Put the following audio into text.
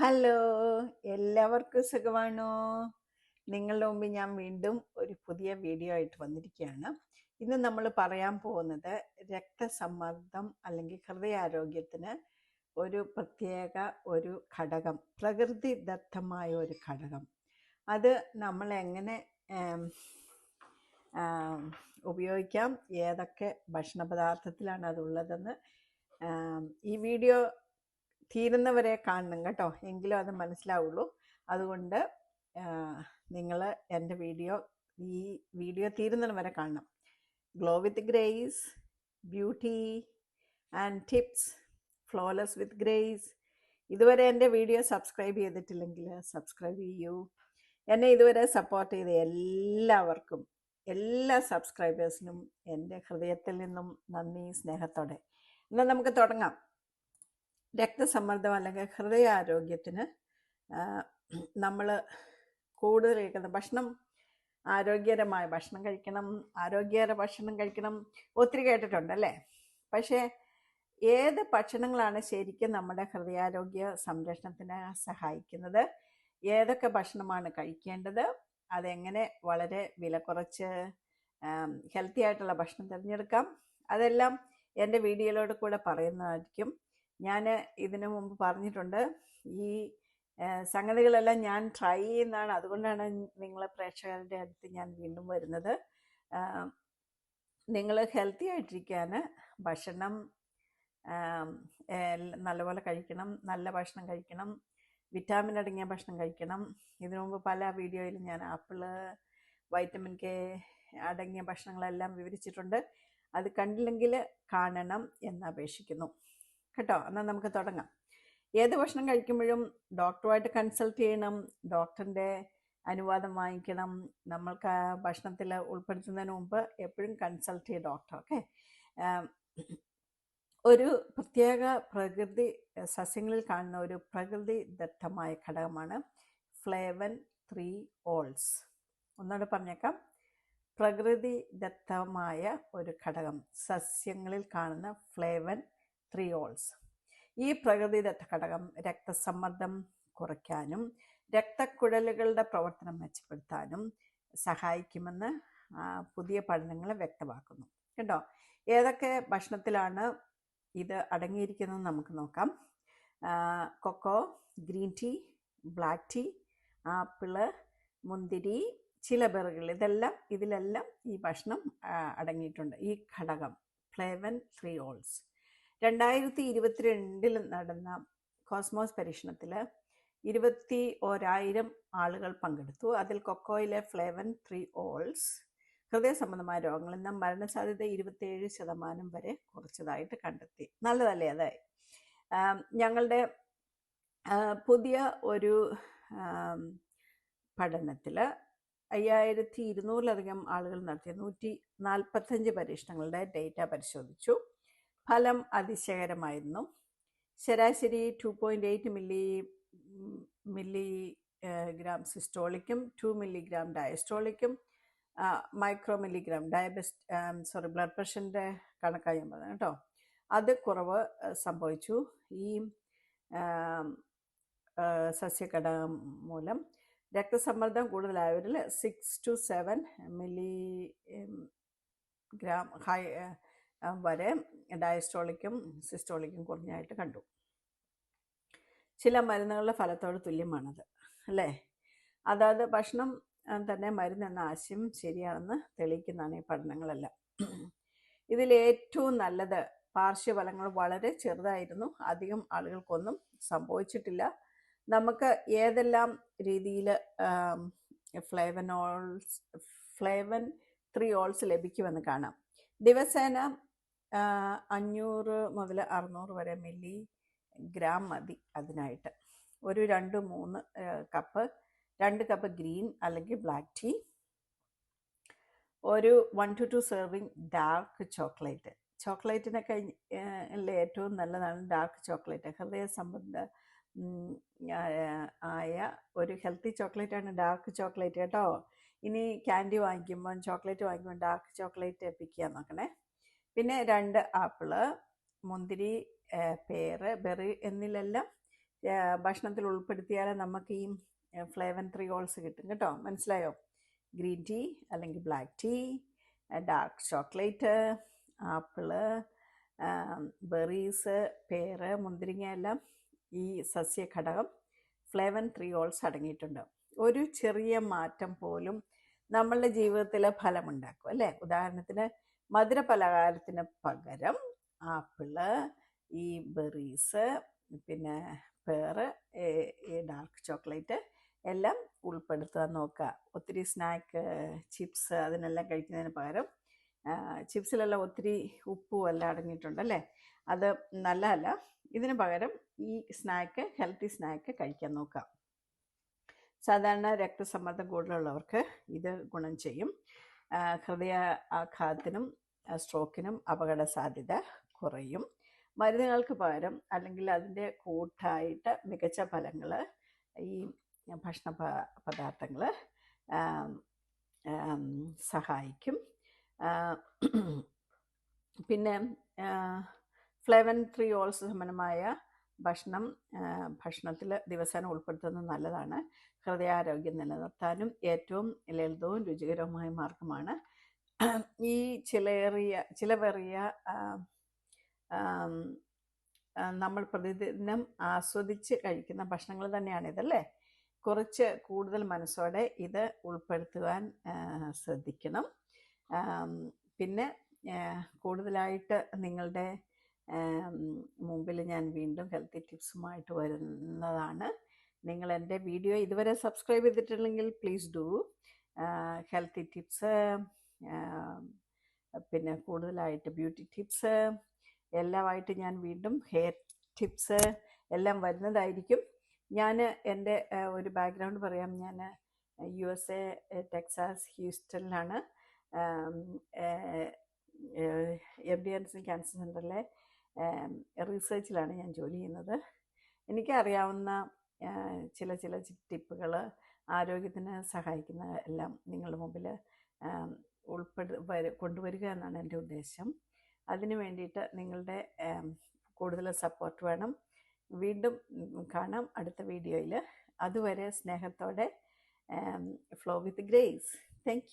Hello എല്ലാവർക്കും സുഖമാണോ? നിങ്ങളുടെ മുമ്പിൽ ഞാൻ വീണ്ടും ഒരു പുതിയ വീഡിയോ ആയിട്ട് വന്നിരിക്കുകയാണ്. ഇന്ന് നമ്മൾ പറയാൻ പോകുന്നത് രക്തസമ്മർദ്ദം അല്ലെങ്കിൽ ഹൃദയാരോഗ്യത്തിന് ഒരു പ്രത്യേക ഒരു ഘടകം പ്രകൃതിദത്തമായ ഒരു ഘടകം. അത് നമ്മൾ എങ്ങനെ ഉപയോഗിക്കാം? ഏതൊക്കെ ഭക്ഷണ പദാർത്ഥത്തിലാണ് അതുള്ളതെന്ന് ഈ വീഡിയോ തീരുന്നവരെ കാണണം കേട്ടോ. എങ്കിലും അത് മനസ്സിലാവുള്ളൂ. അതുകൊണ്ട് നിങ്ങൾ എന്റെ വീഡിയോ ഈ വീഡിയോ തീരുന്നവരെ കാണണം. Glow with grace beauty and tips flawless with grace ഇതുവരെ എന്റെ വീഡിയോ സബ്സ്ക്രൈബ് ചെയ്തിട്ടില്ലെങ്കിൽ സബ്സ്ക്രൈബ് ചെയ്യൂ. എന്നെ ഇതുവരെ സപ്പോർട്ട് ചെയ്ത എല്ലാവർക്കും എല്ലാ സബ്സ്ക്രൈബേഴ്സിനും എന്റെ ഹൃദയത്തിൽ നിന്നും നന്ദി സ്നേഹത്തോടെ. എന്നാൽ നമുക്ക് തുടങ്ങാം. രക്തസമ്മർദ്ദം അല്ലെങ്കിൽ ഹൃദയാരോഗ്യത്തിന് നമ്മൾ കൂടുതൽ കഴിക്കുന്ന ഭക്ഷണം ആരോഗ്യകരമായ ഭക്ഷണം കഴിക്കണം ആരോഗ്യകര ഭക്ഷണം കഴിക്കണം ഒത്തിരി കേട്ടിട്ടുണ്ട് അല്ലേ? പക്ഷേ ഏത് ഭക്ഷണങ്ങളാണ് ശരിക്കും നമ്മുടെ ഹൃദയാരോഗ്യ സംരക്ഷണത്തിന് സഹായിക്കുന്നത്? ഏതൊക്കെ ഭക്ഷണമാണ് കഴിക്കേണ്ടത്? അതെങ്ങനെ വളരെ വില കുറച്ച് ഹെൽത്തി ആയിട്ടുള്ള ഭക്ഷണം തിരഞ്ഞെടുക്കാം? അതെല്ലാം എന്റെ വീഡിയോയിലൂടെ കൂടെ പറയുന്നതായിരിക്കും. ഞാൻ ഇതിനു മുമ്പ് പറഞ്ഞിട്ടുണ്ട്. ഈ സംഗതികളെല്ലാം ഞാൻ ട്രൈ ചെയ്യുന്നതാണ്. അതുകൊണ്ടാണ് നിങ്ങളെ പ്രേക്ഷകരുടെ അടുത്ത് ഞാൻ വീണ്ടും വരുന്നത്. നിങ്ങൾ ഹെൽത്തി ആയിട്ടിരിക്കാൻ ഭക്ഷണം നല്ലപോലെ കഴിക്കണം നല്ല ഭക്ഷണം കഴിക്കണം വിറ്റാമിൻ അടങ്ങിയ ഭക്ഷണം കഴിക്കണം. ഇതിനു മുമ്പ് പല വീഡിയോയിലും ഞാൻ ആപ്പിൾ വൈറ്റമിൻ കെ അടങ്ങിയ ഭക്ഷണങ്ങളെല്ലാം വിവരിച്ചിട്ടുണ്ട്. അത് കണ്ടില്ലെങ്കിൽ കാണണം എന്ന് അപേക്ഷിക്കുന്നു. കേട്ടോ? എന്നാൽ നമുക്ക് തുടങ്ങാം. ഏത് ഭക്ഷണം കഴിക്കുമ്പോഴും ഡോക്ടറുമായിട്ട് കൺസൾട്ട് ചെയ്യണം ഡോക്ടറിന്റെ അനുവാദം വാങ്ങിക്കണം. നമ്മൾക്ക് ഭക്ഷണത്തിൽ ഉൾപ്പെടുത്തുന്നതിന് മുമ്പ് എപ്പോഴും കൺസൾട്ട് ചെയ്യുക ഡോക്ടർ ഓക്കെ ഒരു പ്രത്യേക പ്രകൃതി സസ്യങ്ങളിൽ കാണുന്ന ഒരു പ്രകൃതി ദത്തമായ ഘടകമാണ് ഫ്ലേവൻ ത്രീ ഓൾസ്. ഒന്നുകൂടെ പറഞ്ഞേക്കാം. പ്രകൃതി ദത്തമായ ഒരു ഘടകം സസ്യങ്ങളിൽ കാണുന്ന ഫ്ലേവൻ ത്രീ ഓൾസ് ഈ പ്രകൃതിദത്ത ഘടകം രക്തസമ്മർദ്ദം കുറയ്ക്കാനും രക്തക്കുഴലുകളുടെ പ്രവർത്തനം മെച്ചപ്പെടുത്താനും സഹായിക്കുമെന്ന് പുതിയ പഠനങ്ങൾ വ്യക്തമാക്കുന്നു. കേട്ടോ ഏതൊക്കെ ഭക്ഷണത്തിലാണ് ഇത് അടങ്ങിയിരിക്കുന്നത് നമുക്ക് നോക്കാം. Cocoa green tea black tea apple മുന്തിരി ചില ബെറുകൾ ഇതെല്ലാം ഇതിലെല്ലാം ഈ ഭക്ഷണം അടങ്ങിയിട്ടുണ്ട്. ഈ ഘടകം ഫ്ലേവൻ ത്രീ ഓൾസ് രണ്ടായിരത്തി ഇരുപത്തിരണ്ടിൽ നടന്ന കോസ്മോസ് പരീക്ഷണത്തിൽ ഇരുപത്തി ഒരായിരം ആളുകൾ പങ്കെടുത്തു. അതിൽ കൊക്കോയിലെ ഫ്ലേവൻ ത്രീ ഓൾസ് ഹൃദയ സംബന്ധമായ രോഗങ്ങളിൽ നിന്ന് മരണസാധ്യത ഇരുപത്തിയേഴ് ശതമാനം വരെ കുറച്ചതായിട്ട് കണ്ടെത്തി. നല്ലതല്ലേ അതായി ഞങ്ങളുടെ പുതിയ ഒരു പഠനത്തിൽ അയ്യായിരത്തി ഇരുന്നൂറിലധികം ആളുകൾ നടത്തിയ നൂറ്റി നാൽപ്പത്തഞ്ച് പരീക്ഷണങ്ങളുടെ ഡേറ്റ പരിശോധിച്ചു. ഫലം അതിശയകരമായിരുന്നു. ശരാശരി two point eight milli milli gram സിസ്റ്റോളിക്കും two milligram ഡയസ്റ്റോളിക്കും micro milligram diabetes sorry blood പ്രഷറിന്റെ കണക്കായി ഞാൻ പറഞ്ഞു കേട്ടോ. അത് കുറവ് സംഭവിച്ചു. ഈ സസ്യഘടകം മൂലം രക്തസമ്മർദ്ദം കൂടുതലായവരിൽ six two seven milli gram high വരെ ഡയസ്റ്റോളിക്കും സിസ്റ്റോളിക്കും കുറഞ്ഞായിട്ട് കണ്ടു. ചില മരുന്നുകളുടെ ഫലത്തോട് തുല്യമാണത് അല്ലേ? അതായത് ഭക്ഷണം തന്നെ മരുന്ന് എന്ന ആശയം ശരിയാണെന്ന് തെളിയിക്കുന്നതാണ് ഈ പഠനങ്ങളെല്ലാം. ഇതിൽ ഏറ്റവും നല്ലത് പാർശ്വഫലങ്ങൾ വളരെ ചെറുതായിരുന്നു. അധികം ആളുകൾക്കൊന്നും സംഭവിച്ചിട്ടില്ല. നമുക്ക് ഏതെല്ലാം രീതിയിൽ ഫ്ലേവനോൾസ് ഫ്ലേവൻ ത്രീ ഓൾസ് ലഭിക്കുമെന്ന് കാണാം. ദിവസേന അഞ്ഞൂറ് മുതൽ അറുന്നൂറ് വരെ മില്ലി ഗ്രാം മതി അതിനായിട്ട്. ഒരു രണ്ട് മൂന്ന് കപ്പ് രണ്ട് കപ്പ് ഗ്രീൻ അല്ലെങ്കിൽ ബ്ലാക്ക് ടീ ഒരു one two two serving dark chocolate. ചോക്ലേറ്റിനൊക്കെ ഏറ്റവും നല്ലതാണ് ഡാർക്ക് ചോക്ലേറ്റ്. ഹൃദയ സംബന്ധ ആയ ഒരു ഹെൽത്തി ചോക്ലേറ്റാണ് ഡാർക്ക് ചോക്ലേറ്റ് കേട്ടോ. ഇനി ക്യാൻഡി വാങ്ങിക്കുമ്പോൾ ചോക്ലേറ്റ് വാങ്ങിക്കുമ്പോൾ ഡാർക്ക് ചോക്ലേറ്റ് പിക്ക് ചെയ്യാൻ നോക്കണേ. പിന്നെ രണ്ട് ആപ്പിൾ മുന്തിരി പേര് ബെറി എന്നിലെല്ലാം ഭക്ഷണത്തിൽ ഉൾപ്പെടുത്തിയാൽ നമുക്ക് ഈ ഫ്ലേവൻ ത്രിയോൾസ് കിട്ടും. കേട്ടോ? മനസ്സിലായോ? ഗ്രീൻ ടീ അല്ലെങ്കിൽ black tea dark chocolate apple berries പേര് മുന്തിരിങ്ങ എല്ലാം ഈ സസ്യ ഘടകം ഫ്ലേവൻ ത്രിയോൾസ് അടങ്ങിയിട്ടുണ്ട്. ഒരു ചെറിയ മാറ്റം പോലും നമ്മളുടെ ജീവിതത്തിൽ ഫലമുണ്ടാക്കും അല്ലേ? ഉദാഹരണത്തിന് മധുര പലഹാരത്തിന് പകരം ആപ്പിൾ ഈ ബെറീസ് പിന്നെ പേറ് ഈ ഡാർക്ക് ചോക്ലേറ്റ് എല്ലാം ഉൾപ്പെടുത്താൻ നോക്കുക. ഒത്തിരി സ്നാക്ക് ചിപ്സ് അതിനെല്ലാം കഴിക്കുന്നതിന് പകരം ചിപ്സിലെല്ലാം ഒത്തിരി ഉപ്പും എല്ലാം അടങ്ങിയിട്ടുണ്ടല്ലേ അത് നല്ലതല്ല. ഇതിന് പകരം ഈ സ്നാക്ക് ഹെൽത്തി സ്നാക്ക് കഴിക്കാൻ നോക്കാം സാധാരണ രക്തസമ്മർദ്ദം കൂടുതലുള്ളവർക്ക് ഇത് ഗുണം ചെയ്യും. ഹൃദയ ആഘാതത്തിനും സ്ട്രോക്കിനും അപകട സാധ്യത കുറയും. മരുന്നുകൾക്ക് പകരം അല്ലെങ്കിൽ അതിന്റെ കൂട്ടായിട്ട് മികച്ച ഫലങ്ങൾ ഈ ഭക്ഷണ പദാർത്ഥങ്ങൾ സഹായിക്കും. പിന്നെ ഫ്ലെവൻ ത്രീ ഓൾസ് സമ്പന്നമായ ഭക്ഷണം ഭക്ഷണത്തിൽ ദിവസേന ഉൾപ്പെടുത്തുന്നത് നല്ലതാണ്. ഹൃദയാരോഗ്യം നിലനിർത്താനും ഏറ്റവും ലളിതവും രുചികരവുമായ മാർഗമാണ്. ഈ ചിലയേറിയ ചിലവേറിയ നമ്മൾ പ്രതിദിനം ആസ്വദിച്ച് കഴിക്കുന്ന ഭക്ഷണങ്ങൾ തന്നെയാണ് ഇതല്ലേ? കുറച്ച് കൂടുതൽ മനസ്സോടെ ഇത് ഉൾപ്പെടുത്തുവാൻ ശ്രദ്ധിക്കണം. പിന്നെ കൂടുതലായിട്ട് നിങ്ങളുടെ മുമ്പിൽ ഞാൻ വീണ്ടും ഹെൽത്തി ടിപ്സുമായിട്ട് വരുന്നതാണ്. നിങ്ങൾ എന്റെ വീഡിയോ ഇതുവരെ സബ്സ്ക്രൈബ് ചെയ്തിട്ടില്ലെങ്കിൽ പ്ലീസ് ഡു. ഹെൽത്തി ടിപ്സ് പിന്നെ കൂടുതലായിട്ട് ബ്യൂട്ടി ടിപ്സ് എല്ലാമായിട്ട് ഞാൻ വീണ്ടും ഹെയർ ടിപ്സ് എല്ലാം വരുന്നതായിരിക്കും. ഞാൻ എന്റെ ഒരു ബാക്ക്ഗ്രൗണ്ട് പറയാം. ഞാൻ യു എസ് എ ടെക്സാസ് ഹ്യൂസ്റ്റണിലാണ്. എം ഡി എൻസൺ ക്യാൻസർ സെന്ററിലെ റിസർച്ചിലാണ് ഞാൻ ജോലി ചെയ്യുന്നത്. എനിക്കറിയാവുന്ന ചില ചില ടിപ്പുകൾ ആരോഗ്യത്തിന് സഹായിക്കുന്ന എല്ലാം നിങ്ങളുടെ മുമ്പിൽ ഉൾപ്പെടു വരു കൊണ്ടുവരിക എന്നാണ് എന്റെ ഉദ്ദേശം. അതിനു വേണ്ടിയിട്ട് നിങ്ങളുടെ കൂടുതൽ സപ്പോർട്ട് വേണം. വീണ്ടും കാണാം അടുത്ത വീഡിയോയിൽ. അതുവരെ സ്നേഹത്തോടെ ഫ്ലോ വിത്ത് ഗ്രേസ് താങ്ക്